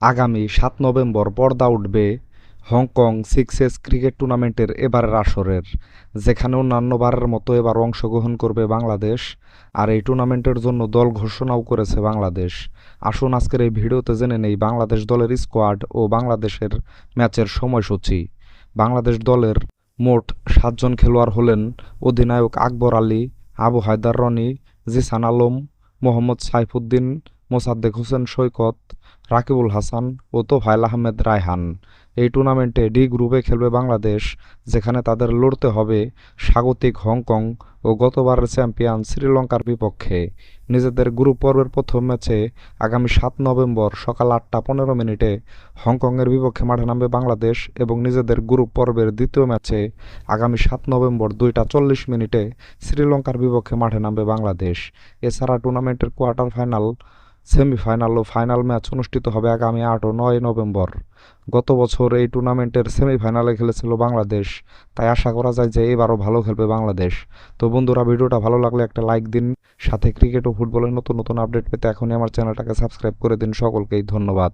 আগামী সাত নভেম্বর পর্দা উঠবে হংকং সিক্সেস ক্রিকেট টুর্নামেন্টের এবারের আসরের, যেখানে অন্যান্যবারের মতো এবার অংশগ্রহণ করবে বাংলাদেশ, আর এই টুর্নামেন্টের জন্য দল ঘোষণাও করেছে বাংলাদেশ। আসুন আজকের এই ভিডিওতে জেনে নেই বাংলাদেশ দলের স্কোয়াড ও বাংলাদেশের ম্যাচের সময়সূচি। বাংলাদেশ দলের মোট সাতজন খেলোয়াড় হলেন অধিনায়ক আকবর আলী, আবু হায়দার রনি, জিসান আলম, মোহাম্মদ সাইফুদ্দিন, মোসাদ্দেক হোসেন সৈকত রাকিবুল হাসান ও তোফায়েল আহমেদ রায়হান। এই টুর্নামেন্টে ডি গ্রুপে খেলবে বাংলাদেশ, যেখানে তাদের লড়তে হবে স্বাগতিক হংকং ও গতবারের চ্যাম্পিয়ন শ্রীলঙ্কার বিপক্ষে। নিজেদের গ্রুপ পর্বের প্রথম ম্যাচে আগামী সাত নভেম্বর সকাল আটটা পনেরো মিনিটে হংকংয়ের বিপক্ষে মাঠে নামবে বাংলাদেশ এবং নিজেদের গ্রুপ পর্বের দ্বিতীয় ম্যাচে আগামী সাত নভেম্বর দুইটা চল্লিশ মিনিটে শ্রীলঙ্কার বিপক্ষে মাঠে নামবে বাংলাদেশ। এছাড়া টুর্নামেন্টের কোয়ার্টার ফাইনাল, সেমিফাইনাল ও ফাইনাল ম্যাচ অনুষ্ঠিত হবে আগামী আট ও নয় নভেম্বর। গত বছর এই টুর্নামেন্টের সেমিফাইনালে খেলেছিল বাংলাদেশ। তাই আশা করা যায় যে এবারও ভালো খেলবে বাংলাদেশ। তো বন্ধুরা, ভিডিওটা ভালো লাগলে একটা লাইক দিন। সাথে ক্রিকেট ও ফুটবলের নতুন নতুন আপডেট পেতে এখনই আমার চ্যানেলটাকে সাবস্ক্রাইব করে দিন। সকলকেই ধন্যবাদ।